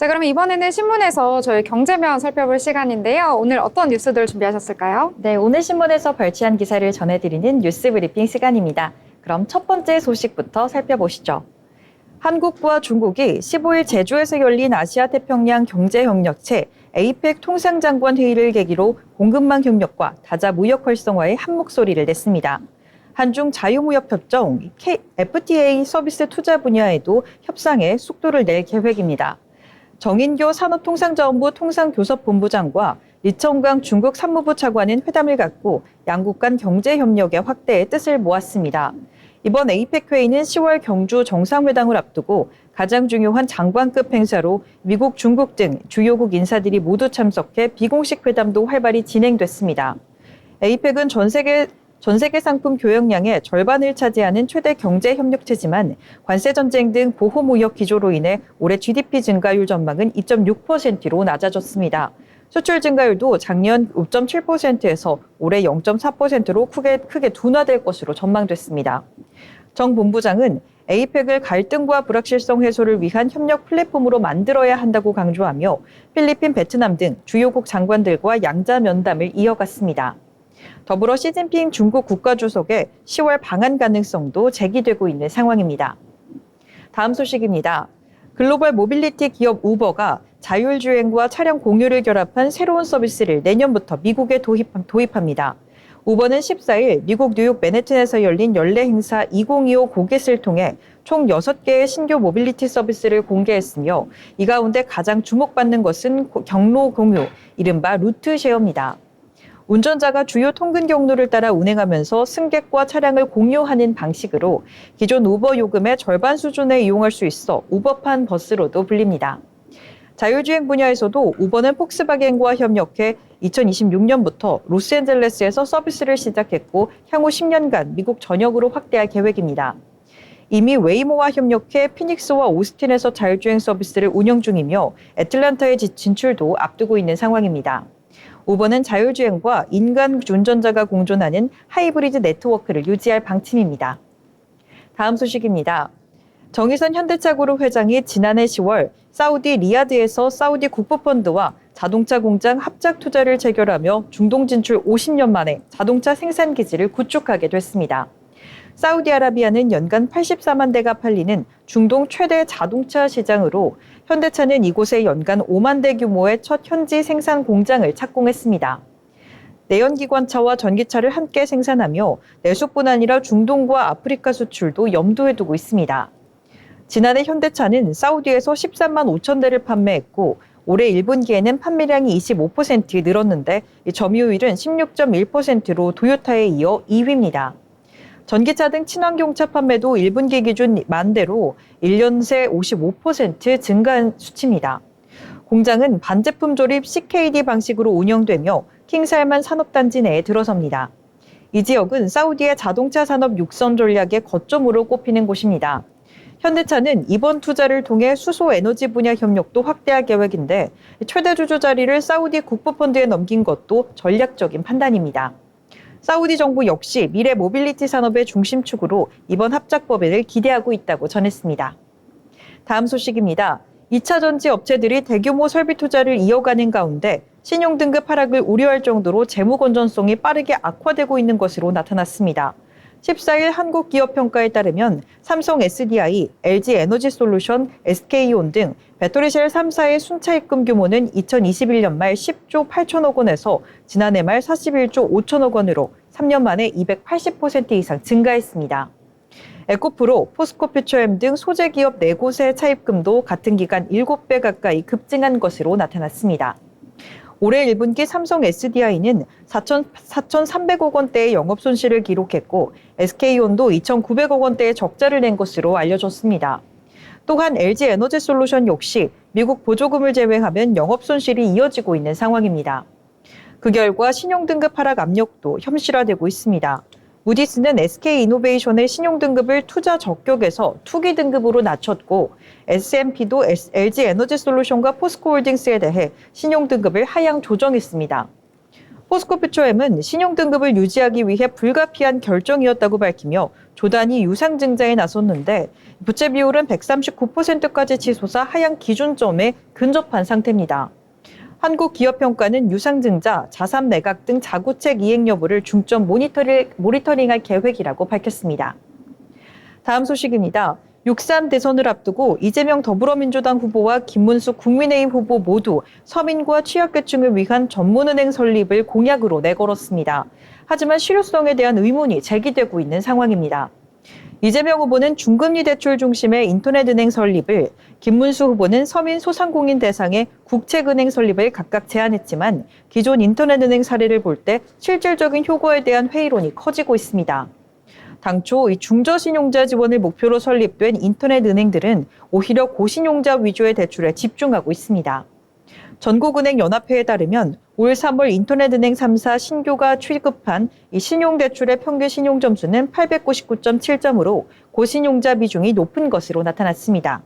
자, 그럼 이번에는 신문에서 저희 경제면 살펴볼 시간인데요. 오늘 어떤 뉴스들 준비하셨을까요? 네, 오늘 신문에서 발췌한 기사를 전해드리는 뉴스 브리핑 시간입니다. 그럼 첫 번째 소식부터 살펴보시죠. 한국과 중국이 15일 제주에서 열린 아시아 태평양 경제협력체 에이펙 통상장관 회의를 계기로 공급망 협력과 다자 무역 활성화에 한 목소리를 냈습니다. 한중 자유무역협정 FTA 서비스 투자 분야에도 협상에 속도를 낼 계획입니다. 정인교 산업통상자원부 통상교섭본부장과 리청강 중국 산무부 차관은 회담을 갖고 양국 간 경제 협력의 확대에 뜻을 모았습니다. 이번 에이펙 회의는 10월 경주 정상회담을 앞두고 가장 중요한 장관급 행사로 미국, 중국 등 주요국 인사들이 모두 참석해 비공식 회담도 활발히 진행됐습니다. 에이펙은 전 세계 전 세계 상품 교역량의 절반을 차지하는 최대 경제 협력체지만 관세 전쟁 등 보호 무역 기조로 인해 올해 GDP 증가율 전망은 2.6%로 낮아졌습니다. 수출 증가율도 작년 5.7%에서 올해 0.4%로 크게 크게 둔화될 것으로 전망됐습니다. 정 본부장은 에이펙을 갈등과 불확실성 해소를 위한 협력 플랫폼으로 만들어야 한다고 강조하며 필리핀, 베트남 등 주요국 장관들과 양자 면담을 이어갔습니다. 더불어 시진핑 중국 국가주석의 10월 방한 가능성도 제기되고 있는 상황입니다. 다음 소식입니다. 글로벌 모빌리티 기업 우버가 자율주행과 차량 공유를 결합한 새로운 서비스를 내년부터 미국에 도입, 도입합니다. 우버는 14일 미국 뉴욕 맨해튼에서 열린 연례 행사 2025 고겟을 통해 총 6개의 신규 모빌리티 서비스를 공개했으며 이 가운데 가장 주목받는 것은 경로 공유, 이른바 루트 쉐어입니다. 운전자가 주요 통근 경로를 따라 운행하면서 승객과 차량을 공유하는 방식으로 기존 우버 요금의 절반 수준에 이용할 수 있어 우버판 버스로도 불립니다. 자율주행 분야에서도 우버는 폭스바겐과 협력해 2026년부터 로스앤젤레스에서 서비스를 시작했고 향후 10년간 미국 전역으로 확대할 계획입니다. 이미 웨이모와 협력해 피닉스와 오스틴에서 자율주행 서비스를 운영 중이며 애틀란타의 진출도 앞두고 있는 상황입니다. 우버는 자율주행과 인간 운전자가 공존하는 하이브리드 네트워크를 유지할 방침입니다. 다음 소식입니다. 정의선 현대차그룹 회장이 지난해 10월 사우디 리야드에서 사우디 국부펀드와 자동차 공장 합작 투자를 체결하며 중동 진출 50년 만에 자동차 생산 기지를 구축하게 됐습니다. 사우디아라비아는 연간 84만 대가 팔리는 중동 최대 자동차 시장으로 현대차는 이곳에 연간 5만 대 규모의 첫 현지 생산 공장을 착공했습니다. 내연기관차와 전기차를 함께 생산하며 내수뿐 아니라 중동과 아프리카 수출도 염두에 두고 있습니다. 지난해 현대차는 사우디에서 13만 5천 대를 판매했고 올해 1분기에는 판매량이 25% 늘었는데 점유율은 16.1%로 도요타에 이어 2위입니다. 전기차 등 친환경차 판매도 1분기 기준 만 대로 1년 새 55% 증가한 수치입니다. 공장은 반제품 조립 CKD 방식으로 운영되며 킹살만 산업단지 내에 들어섭니다. 이 지역은 사우디의 자동차 산업 육선 전략의 거점으로 꼽히는 곳입니다. 현대차는 이번 투자를 통해 수소 에너지 분야 협력도 확대할 계획인데 최대 주주 자리를 사우디 국부펀드에 넘긴 것도 전략적인 판단입니다. 사우디 정부 역시 미래 모빌리티 산업의 중심축으로 이번 합작법인을 기대하고 있다고 전했습니다. 다음 소식입니다. 2차 전지 업체들이 대규모 설비 투자를 이어가는 가운데 신용 등급 하락을 우려할 정도로 재무 건전성이 빠르게 악화되고 있는 것으로 나타났습니다. 14일 한국기업평가에 따르면 삼성 SDI, LG 에너지솔루션, SK온 등 배터리셀 3사의 순차입금 규모는 2021년 말 10조 8천억 원에서 지난해 말 41조 5천억 원으로 3년 만에 280% 이상 증가했습니다. 에코프로, 포스코퓨처엠 등 소재 기업 4곳의 차입금도 같은 기간 7배 가까이 급증한 것으로 나타났습니다. 올해 1분기 삼성 SDI는 4,300억 원대의 영업 손실을 기록했고 SK온도 2,900억 원대의 적자를 낸 것으로 알려졌습니다. 또한 LG 에너지 솔루션 역시 미국 보조금을 제외하면 영업 손실이 이어지고 있는 상황입니다. 그 결과 신용 등급 하락 압력도 현실화되고 있습니다. 무디스는 SK 이노베이션의 신용 등급을 투자 적격에서 투기 등급으로 낮췄고 S&P도 LG 에너지 솔루션과 포스코 홀딩스에 대해 신용 등급을 하향 조정했습니다. 포스코 퓨처엠은 신용 등급을 유지하기 위해 불가피한 결정이었다고 밝히며 조단위 유상증자에 나섰는데 부채 비율은 139%까지 치솟아 하향 기준점에 근접한 상태입니다. 한국기업평가는 유상증자, 자산 매각 등 자구책 이행 여부를 중점 모니터링, 모니터링할 계획이라고 밝혔습니다. 다음 소식입니다. 6.3 대선을 앞두고 이재명 더불어민주당 후보와 김문수 국민의힘 후보 모두 서민과 취약계층을 위한 전문은행 설립을 공약으로 내걸었습니다. 하지만 실효성에 대한 의문이 제기되고 있는 상황입니다. 이재명 후보는 중금리 대출 중심의 인터넷은행 설립을, 김문수 후보는 서민 소상공인 대상의 국책은행 설립을 각각 제안했지만 기존 인터넷은행 사례를 볼 때 실질적인 효과에 대한 회의론이 커지고 있습니다. 당초 이 중저신용자 지원을 목표로 설립된 인터넷 은행들은 오히려 고신용자 위주의 대출에 집중하고 있습니다. 전국은행 연합회에 따르면 올 3월 인터넷은행 3사 신규가 취급한 이 신용대출의 평균 신용점수는 899.7점으로 고신용자 비중이 높은 것으로 나타났습니다.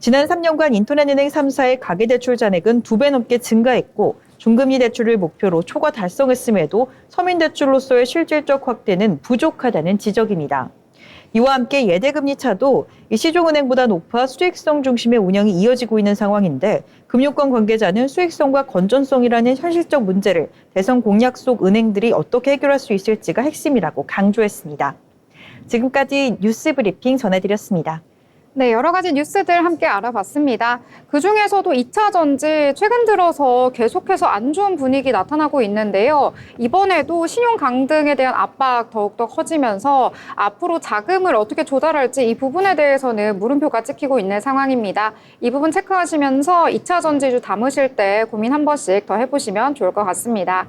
지난 3년간 인터넷은행 3사의 가계대출 잔액은 두 배 넘게 증가했고 중금리 대출을 목표로 초과 달성했음에도 서민대출로서의 실질적 확대는 부족하다는 지적입니다. 이와 함께 예대금리 차도 이 시중은행보다 높아 수익성 중심의 운영이 이어지고 있는 상황인데 금융권 관계자는 수익성과 건전성이라는 현실적 문제를 대선 공약 속 은행들이 어떻게 해결할 수 있을지가 핵심이라고 강조했습니다. 지금까지 뉴스 브리핑 전해드렸습니다. 네, 여러 가지 뉴스들 함께 알아봤습니다. 그 중에서도 2차 전지 최근 들어서 계속해서 안 좋은 분위기 나타나고 있는데요. 이번에도 신용 강등에 대한 압박 더욱더 커지면서 앞으로 자금을 어떻게 조달할지 이 부분에 대해서는 물음표가 찍히고 있는 상황입니다. 이 부분 체크하시면서 2차 전지주 담으실 때 고민 한 번씩 더 해보시면 좋을 것 같습니다.